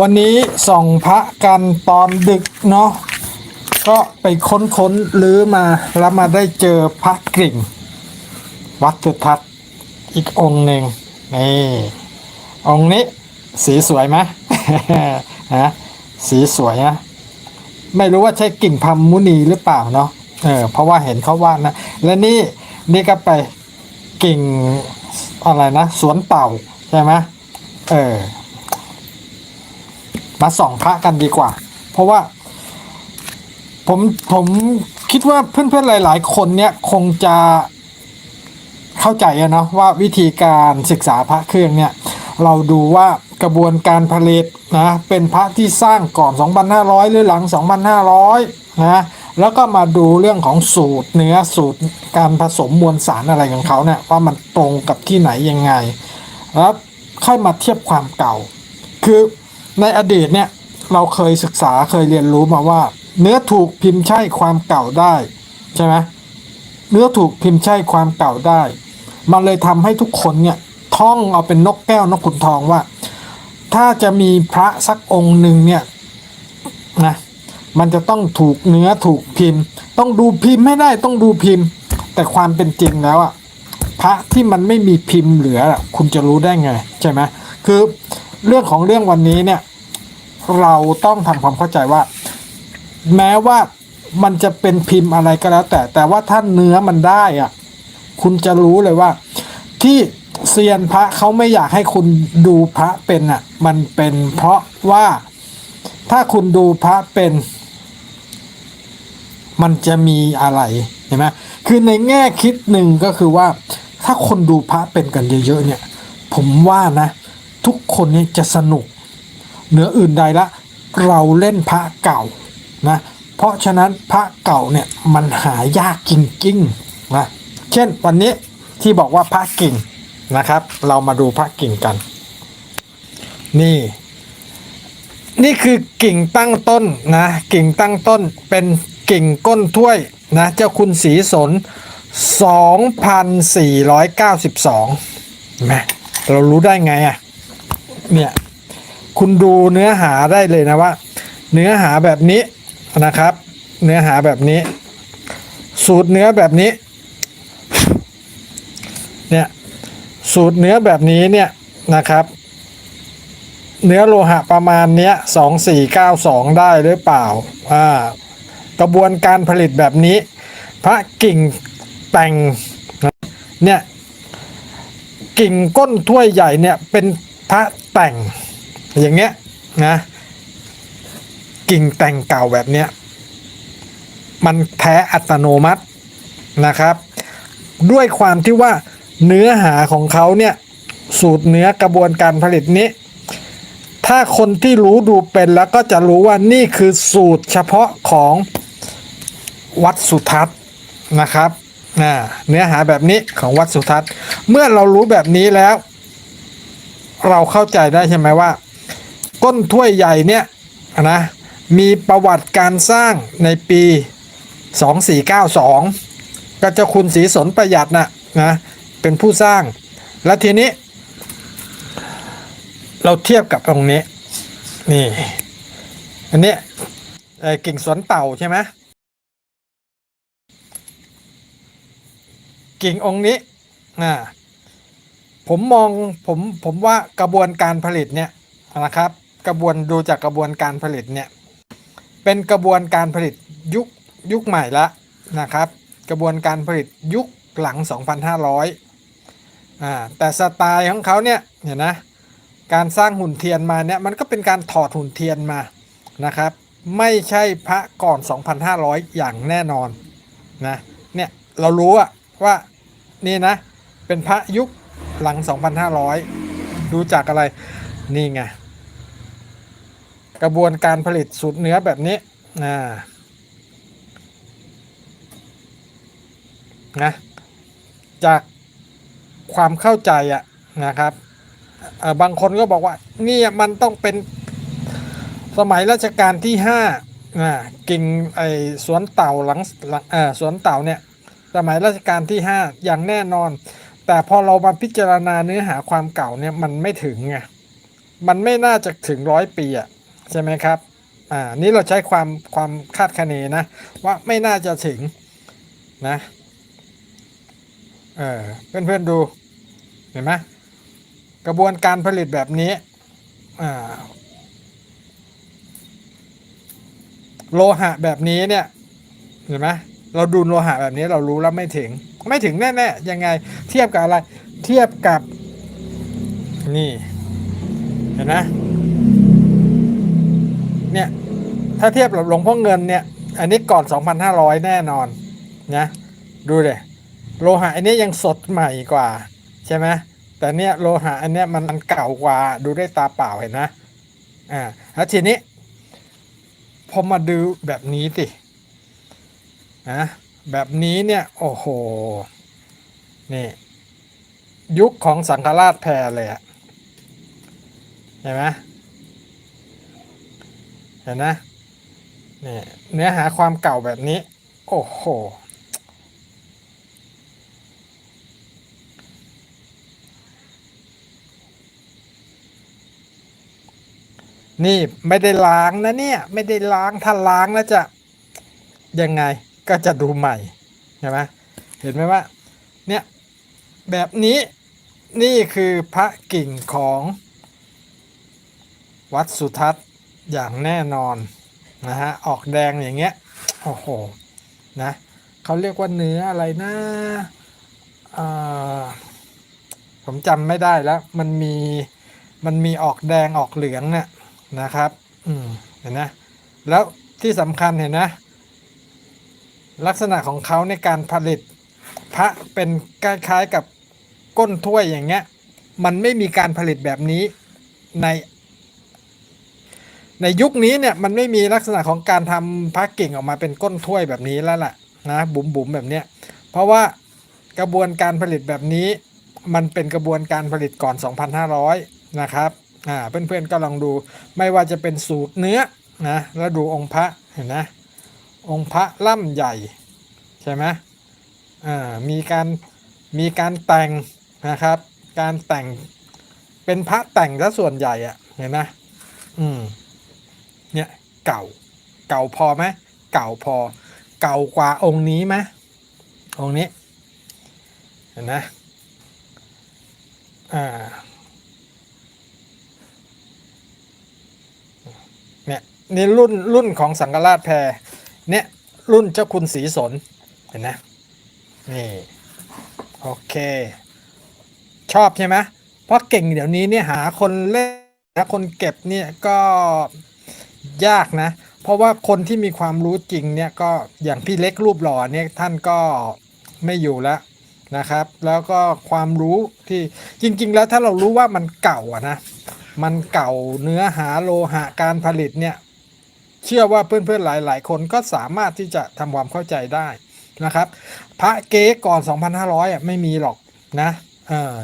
วันนี้ส่องพระกันตอนดึกเนาะก็ไปค้นค้นลื้อมาแล้วมาได้เจอพระกริ่ง วัดสุทัศน์อีกองหนึ่งนี่องค์นี้สีสวยไหมฮะสีสวยนะไม่รู้ว่าใช่กิ่งพัมมุนีหรือเปล่าเนาะเออเพราะว่าเห็นเขาว่านะ และนี่นี่ก็ไปกิ่งอะไรนะ สวนเต่าใช่ไหมเออ มาส่องพระกันดีกว่า เพราะว่าผมผมคิดว่าเพื่อนๆหลาย ๆ คนเนี่ยคงจะเข้าใจอะเนาะว่าวิธีการศึกษาพระเครื่องเนี่ยเราดูว่ากระบวนการผลิตนะเป็นพระที่สร้างก่อน 2,500 หรือหลัง 2,500 นะแล้วก็มาดูเรื่องของสูตรเนื้อสูตรการผสมมวลสารอะไรของเขาเนี่ยว่ามันตรงกับที่ไหนยังไงแล้วค่อยมาเทียบความเก่า คือ ในอดีตเนี่ยเราเคยศึกษาเคยเรียนรู้มาว่า เนื้อถูกพิมพ์ใช่ความเก่าได้ใช่ไหมเนื้อถูกพิมพ์ใช่ความเก่าได้ มันเลยทำให้ทุกคนเนี่ยท่องเอาเป็นนกแก้วนกขุนทองว่า ถ้าจะมีพระสักองค์หนึ่งเนี่ยนะมันจะต้องถูกเนื้อถูกพิมพ์ ต้องดูพิมพ์ไม่ได้ต้องดูพิมพ์ แต่ความเป็นจริงแล้วอะพระที่มันไม่มีพิมพ์เหลือคุณจะรู้ได้ไงใช่ไหมคือเรื่องของเรื่องวันนี้เนี่ย เราต้องทำความเข้าใจว่า แม้ว่ามันจะเป็นพิมพ์อะไรก็แล้ว แต่แต่ว่าถ้าเนื้อมันได้อะ คุณจะรู้เลยว่า ที่เซียนพระเขาไม่อยากให้คุณดูพระเป็นอะ มันเป็นเพราะว่าถ้าคุณดูพระเป็น มันจะมีอะไรเห็นไหมคือในแง่คิดหนึ่งก็คือว่า ถ้าคนดูพระเป็นกันเยอะๆเนี่ย ผมว่านะ ทุกคนเนี่ยจะสนุก เหนืออื่นใดละ เราเล่นพระเก่านะเพราะฉะนั้นพระเก่าเนี่ยมันหายากจริงๆนะเช่นวันนี้ที่บอกว่าพระกิ่งนะครับ เรามาดูพระกิ่งกัน นี่ นี่คือกิ่งตั้งต้นนะกิ่งตั้งต้นเป็นกิ่งก้นถ้วยนะเจ้าคุณศรีสน 2,492นะเรารู้ได้ไงอะ่ะเนี่ย คุณดูเนื้อหาได้เลยนะว่า เนื้อหาแบบนี้นะครับ เนื้อหาแบบนี้ สูตรเนื้อแบบนี้ เนี่ยสูตรเนื้อแบบนี้เนี่ยนะครับ เนื้อโลหะประมาณเนี้ยสองสี่เก้าสองได้หรือเปล่าอ่ากระบวนการผลิตแบบนี้ พระกิ่งแต่งเนี่ยกิ่งก้นถ้วยใหญ่เนี่ยเป็นพระแต่ง อย่างเงี้ยนะกิ่งแต่งเก่าแบบเนี้ยมันแท้อัตโนมัตินะครับ ด้วยความที่ว่าเนื้อหาของเขาเนี่ยสูตรเนื้อกระบวนการผลิตนี้ ถ้าคนที่รู้ดูเป็นแล้วก็จะรู้ว่านี่คือสูตรเฉพาะของวัดสุทัศน์นะครับอ่าเนื้อหาแบบนี้ของวัดสุทัศน์ เมื่อเรารู้แบบนี้แล้ว เราเข้าใจได้ใช่ไหมว่า ก้นถ้วยใหญ่เนี่ยนะมีประวัติการสร้างในปี 2492 ก็เจ้าคุณศรีสนประหยัดนะนะเป็นผู้สร้าง และทีนี้ เราเทียบกับตรงนี้ นี่ อันนี้กิ่งสวนเต่าใช่ไหมกิ่งองค์นี้อ่าผมมองผมผมว่ากระบวนการผลิตเนี่ยนะครับ กระบวนดูจากกระบวนการผลิตเนี่ยเป็นกระบวนการผลิตยุคยุคใหม่ละนะครับ กระบวนการผลิตยุคหลัง 2,500อ่าแต่สไตล์ของเขาเนี่ยเห็นนะการสร้างหุ่นเทียนมาเนี่ยมันก็เป็นการถอดหุ่นเทียนมานะครับ ไม่ใช่พระก่อน 2,500 อย่างแน่นอนนะเนี่ยเรารู้อะว่านี่นะเป็นพระยุคหลัง 2,500 ดูจากอะไรนี่ไง กระบวนการผลิตสูตรเนื้อแบบนี้นะนะจากความเข้าใจอะนะครับบางคนก็บอกว่านี่มันต้องเป็นสมัยรัชกาลที่ห้ากิ่งไอสวนเต่าหลังหลังสวนเต่าเนี่ยสมัยรัชกาลที่ห้าอย่างแน่นอน แต่พอเรามาพิจารณาเนื้อหาความเก่าเนี่ยมันไม่ถึงไงมันไม่น่าจะถึงร้อยปีอะ ใช่ไหมครับอ่านี่เราใช้ความความคาดคะเนนะ ว่าไม่น่าจะถึงนะเออเพื่อนๆดูเห็นไหมกระบวนการผลิตแบบนี้อ่าโลหะแบบนี้เนี่ยเห็นไหมเราดูโลหะแบบนี้เรารู้แล้วไม่ถึง ไม่ถึงแน่ๆยังไงเทียบกับอะไรเทียบกับนี่เห็นไหม เนี่ยถ้าเทียบกับหลวงพ่อเงินเนี่ย อันนี้ก่อน 2,500 แน่นอนนะดูเลยโลหะอันนี้ยังสดใหม่กว่า ใช่ไหมแต่เนี่ยโลหะอันเนี้ยมันมันเก่ากว่าดูได้ตาเปล่าเห็นนะอ่าแล้วทีนี้พอมาดูแบบนี้สินะแบบนี้เนี่ย โอ้โห นี่ ยุคของสังฆราชแพรเลยอะเห็นไหม ห็นนะนี่เนื้อหาความเก่าแบบนี้ โอ้โห นี่ไม่ได้ล้างนะเนี่ย ไม่ได้ล้างถ้าล้างแล้วจะยังไงก็จะดูใหม่ใช่ไหมเห็นไหมว่าเนี่ยแบบนี้นี่คือพระกิ่งของวัดสุทัศน์ อย่างแน่นอนนะฮะออกแดงอย่างเงี้ยโอ้โหนะเขาเรียกว่าเนื้ออะไรนะผมจำไม่ได้แล้วมันมีมันมีออกแดงออกเหลืองเนี่ยนะครับอืมเห็นนะแล้วที่สำคัญเห็นนะ ลักษณะของเขาในการผลิตพระเป็นคล้ายๆกับก้นถ้วยอย่างเงี้ย มันไม่มีการผลิตแบบนี้ใน ในยุคนี้เนี่ยมันไม่มีลักษณะของการทำพระกิ่งออกมาเป็นก้นถ้วยแบบนี้แล้วล่ะนะบุ๋มบุ๋มๆแบบเนี้ยเพราะว่ากระบวนการผลิตแบบนี้มันเป็นกระบวนการผลิตก่อน 2,500 นะครับอ่าเพื่อนๆก็ลองดูไม่ว่าจะเป็นสูตรเนื้อนะแล้วดูองค์พระเห็นนะองค์พระล่ำใหญ่ใช่ไหมอ่ามีการมีการแต่งนะครับ การแต่งเป็นพระแต่งซะส่วนใหญ่อะเห็นนะอืม เนี่ยเก่าเก่าพอไหมเก่าพอ เก่ากว่าองค์นี้ไหมองค์นี้เห็นนะอ่าเนี่ยนี่รุ่นรุ่นของสังฆราชแพรเนี่ยรุ่นเจ้าคุณศรีสนเห็นนะนี่โอเค ชอบใช่ไหมเพราะเก่งเดี๋ยวนี้เนี่ยหาคนเล่นหาคนเก็บเนี่ยก็ ยากนะ เพราะว่าคนที่มีความรู้จริงเนี่ยก็อย่างพี่เล็กรูปหล่อเนี่ยท่านก็ไม่อยู่แล้วนะครับ แล้วก็ความรู้ที่จริง ๆ แล้วถ้าเรารู้ว่ามันเก่าอะนะมันเก่าเนื้อหาโลหะการผลิตเนี่ยเชื่อว่าเพื่อนๆหลาย ๆ คนก็สามารถที่จะทำความเข้าใจได้นะครับ พระเก๊ก่อน 2,500อะไม่มีหรอกนะเออ